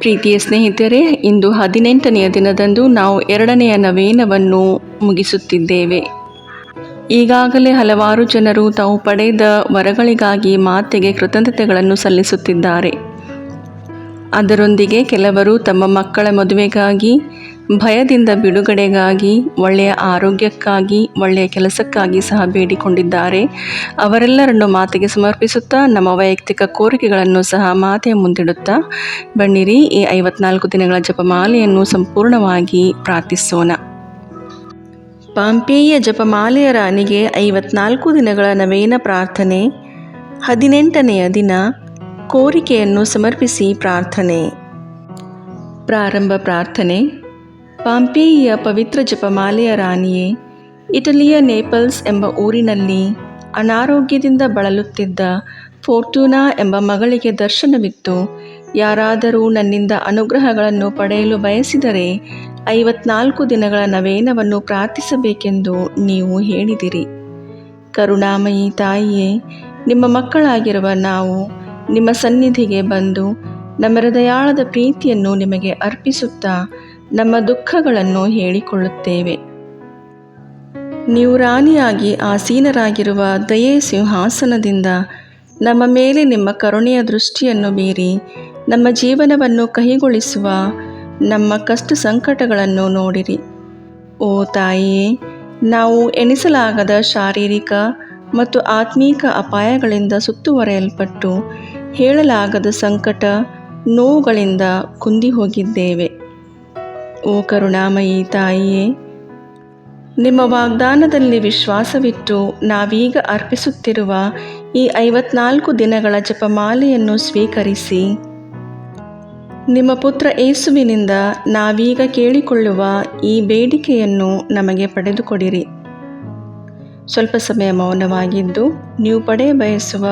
ಪ್ರೀತಿಯ ಸ್ನೇಹಿತರೆ, ಇಂದು ಹದಿನೆಂಟನೆಯ ದಿನದಂದು ನಾವು ಎರಡನೆಯ ನವೀನವನ್ನು ಮುಗಿಸುತ್ತಿದ್ದೇವೆ. ಈಗಾಗಲೇ ಹಲವಾರು ಜನರು ತಾವು ಪಡೆದ ವರಗಳಿಗಾಗಿ ಮಾತೆಗೆ ಕೃತಜ್ಞತೆಗಳನ್ನು ಸಲ್ಲಿಸುತ್ತಿದ್ದಾರೆ. ಅದರೊಂದಿಗೆ ಕೆಲವರು ತಮ್ಮ ಮಕ್ಕಳ ಮದುವೆಗಾಗಿ ಭಯದಿಂದ ಬಿಡುಗಡೆಗಾಗಿ, ಒಳ್ಳೆಯ ಆರೋಗ್ಯಕ್ಕಾಗಿ, ಒಳ್ಳೆಯ ಕೆಲಸಕ್ಕಾಗಿ ಸಹ ಬೇಡಿಕೊಂಡಿದ್ದಾರೆ. ಅವರೆಲ್ಲರನ್ನು ಮಾತಿಗೆ ಸಮರ್ಪಿಸುತ್ತಾ, ನಮ್ಮ ವೈಯಕ್ತಿಕ ಕೋರಿಕೆಗಳನ್ನು ಸಹ ಮಾತೆಯ ಮುಂದಿಡುತ್ತಾ, ಬನ್ನಿರಿ, ಈ ಐವತ್ನಾಲ್ಕು ದಿನಗಳ ಜಪಮಾಲೆಯನ್ನು ಸಂಪೂರ್ಣವಾಗಿ ಪ್ರಾರ್ಥಿಸೋಣ. ಪಾಂಪೇಯ ಜಪಮಾಲೆಯ ರಾಣಿಗೆ ಐವತ್ನಾಲ್ಕು ದಿನಗಳ ನವೇನ ಪ್ರಾರ್ಥನೆ, ಹದಿನೆಂಟನೆಯ ದಿನ ಕೋರಿಕೆಯನ್ನು ಸಮರ್ಪಿಸಿ ಪ್ರಾರ್ಥನೆ. ಪ್ರಾರಂಭ ಪ್ರಾರ್ಥನೆ ಪಾಂಪೇಯಿಯ ಪವಿತ್ರ ಜಪಮಾಲೆಯ ರಾಣಿಯೇ, ಇಟಲಿಯ ನೇಪಲ್ಸ್ ಎಂಬ ಊರಿನಲ್ಲಿ ಅನಾರೋಗ್ಯದಿಂದ ಬಳಲುತ್ತಿದ್ದ ಫೋರ್ಟೂನಾ ಎಂಬ ಮಗಳಿಗೆ ದರ್ಶನವಿತ್ತು. ಯಾರಾದರೂ ನನ್ನಿಂದ ಅನುಗ್ರಹಗಳನ್ನು ಪಡೆಯಲು ಬಯಸಿದರೆ ಐವತ್ನಾಲ್ಕು ದಿನಗಳ ನವೇನವನ್ನು ಪ್ರಾರ್ಥಿಸಬೇಕೆಂದು ನೀವು ಹೇಳಿದಿರಿ. ಕರುಣಾಮಯಿ ತಾಯಿಯೇ, ನಿಮ್ಮ ಮಕ್ಕಳಾಗಿರುವ ನಾವು ನಿಮ್ಮ ಸನ್ನಿಧಿಗೆ ಬಂದು ನಮ್ಮ ಹೃದಯಾಳದ ಪ್ರೀತಿಯನ್ನು ನಿಮಗೆ ಅರ್ಪಿಸುತ್ತಾ ನಮ್ಮ ದುಃಖಗಳನ್ನು ಹೇಳಿಕೊಳ್ಳುತ್ತೇವೆ. ನೀವು ರಾಣಿಯಾಗಿ ಆಸೀನರಾಗಿರುವ ದಯೆ ಸಿಂಹಾಸನದಿಂದ ನಮ್ಮ ಮೇಲೆ ನಿಮ್ಮ ಕರುಣೆಯ ದೃಷ್ಟಿಯನ್ನು ಬೀರಿ ನಮ್ಮ ಜೀವನವನ್ನು ಕಹಿಗೊಳಿಸುವ ನಮ್ಮ ಕಷ್ಟ ಸಂಕಟಗಳನ್ನು ನೋಡಿರಿ. ಓ ತಾಯಿಯೇ, ನಾವು ಎಣಿಸಲಾಗದ ಶಾರೀರಿಕ ಮತ್ತು ಆತ್ಮೀಕ ಅಪಾಯಗಳಿಂದ ಸುತ್ತುವರೆಯಲ್ಪಟ್ಟು ಹೇಳಲಾಗದ ಸಂಕಟ ನೋವುಗಳಿಂದ ಕುಂದಿ ಹೋಗಿದ್ದೇವೆ ಓ ಕರುಣಾಮಯಿ ತಾಯಿಯೇ, ನಿಮ್ಮ ವಾಗ್ದಾನದಲ್ಲಿ ವಿಶ್ವಾಸವಿಟ್ಟು ನಾವೀಗ ಅರ್ಪಿಸುತ್ತಿರುವ ಈ ಐವತ್ನಾಲ್ಕು ದಿನಗಳ ಜಪಮಾಲೆಯನ್ನು ಸ್ವೀಕರಿಸಿ, ನಿಮ್ಮ ಪುತ್ರ ಏಸುವಿನಿಂದ ನಾವೀಗ ಕೇಳಿಕೊಳ್ಳುವ ಈ ಬೇಡಿಕೆಯನ್ನು ನಮಗೆ ಪಡೆದುಕೊಡಿರಿ. ಸ್ವಲ್ಪ ಸಮಯ ಮೌನವಾಗಿದ್ದು ನೀವು ಪಡೆಯ ಬಯಸುವ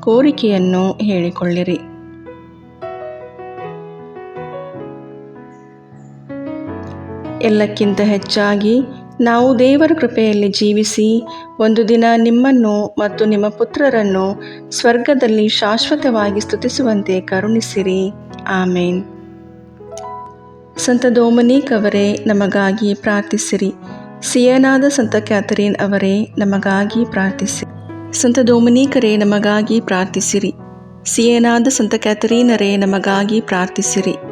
ಕೋರಿಕೆಯನ್ನು ಹೇಳಿಕೊಳ್ಳಿರಿ. ಎಲ್ಲಕ್ಕಿಂತ ಹೆಚ್ಚಾಗಿ ನಾವು ದೇವರ ಕೃಪೆಯಲ್ಲಿ ಜೀವಿಸಿ ಒಂದು ದಿನ ನಿಮ್ಮನ್ನು ಮತ್ತು ನಿಮ್ಮ ಪುತ್ರರನ್ನು ಸ್ವರ್ಗದಲ್ಲಿ ಶಾಶ್ವತವಾಗಿ ಸ್ತುತಿಸುವಂತೆ ಕರುಣಿಸಿರಿ. ಆಮೇನ್. ಸಂತ ಡೊಮಿನಿಕ್ ಅವರೇ, ನಮಗಾಗಿ ಪ್ರಾರ್ಥಿಸಿರಿ. ಸಿಯನಾದ ಸಂತ ಕ್ಯಾಥರೀನ್ ಅವರೇ, ನಮಗಾಗಿ ಪ್ರಾರ್ಥಿಸಿ ಸಂತ ಡೊಮಿನಿಕರೇ ನಮಗಾಗಿ ಪ್ರಾರ್ಥಿಸಿರಿ. ಸಿಯನಾದ ಸಂತ ಕ್ಯಾಥರೀನರೇ ನಮಗಾಗಿ ಪ್ರಾರ್ಥಿಸಿರಿ.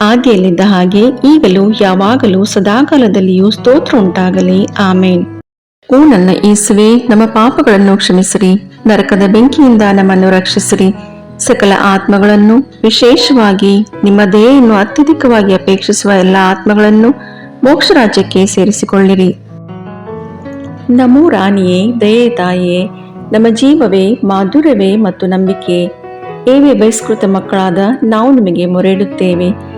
ಆದಿಯಲ್ಲಿದ್ದ ಹಾಗೆ ಈಗಲೂ ಯಾವಾಗಲೂ ಸದಾಕಾಲದಲ್ಲಿಯೂ ಸ್ತೋತ್ರ ಉಂಟಾಗಲಿ. ಆಮೇನ್. ಓ ನನ್ನ ಯೇಸುವೆ ನಮ್ಮ ಪಾಪಗಳನ್ನು ಕ್ಷಮಿಸಿರಿ ನರಕದ ಬೆಂಕಿಯಿಂದ ನಮ್ಮನ್ನು ರಕ್ಷಿಸಿರಿ. ಸಕಲ ಆತ್ಮಗಳನ್ನು ವಿಶೇಷವಾಗಿ ನಿಮ್ಮ ದೇಹವನ್ನು ಅತ್ಯಧಿಕವಾಗಿ ಅಪೇಕ್ಷಿಸುವ ಎಲ್ಲ ಆತ್ಮಗಳನ್ನು ಮೋಕ್ಷ ರಾಜ್ಯಕ್ಕೆ ಸೇರಿಸಿಕೊಳ್ಳಿರಿ. ನಮೋ ರಾಣಿಯೇ ದಯೆ ತಾಯಿಯೇ ನಮ್ಮ ಜೀವವೇ ಮಾಧುರ್ಯವೇ ಮತ್ತು ನಂಬಿಕೆ. ಏವೇ ಬಹಿಷ್ಕೃತ ಮಕ್ಕಳಾದ ನಾವು ನಿಮಗೆ ಮೊರೆಯಿಡುತ್ತೇವೆ.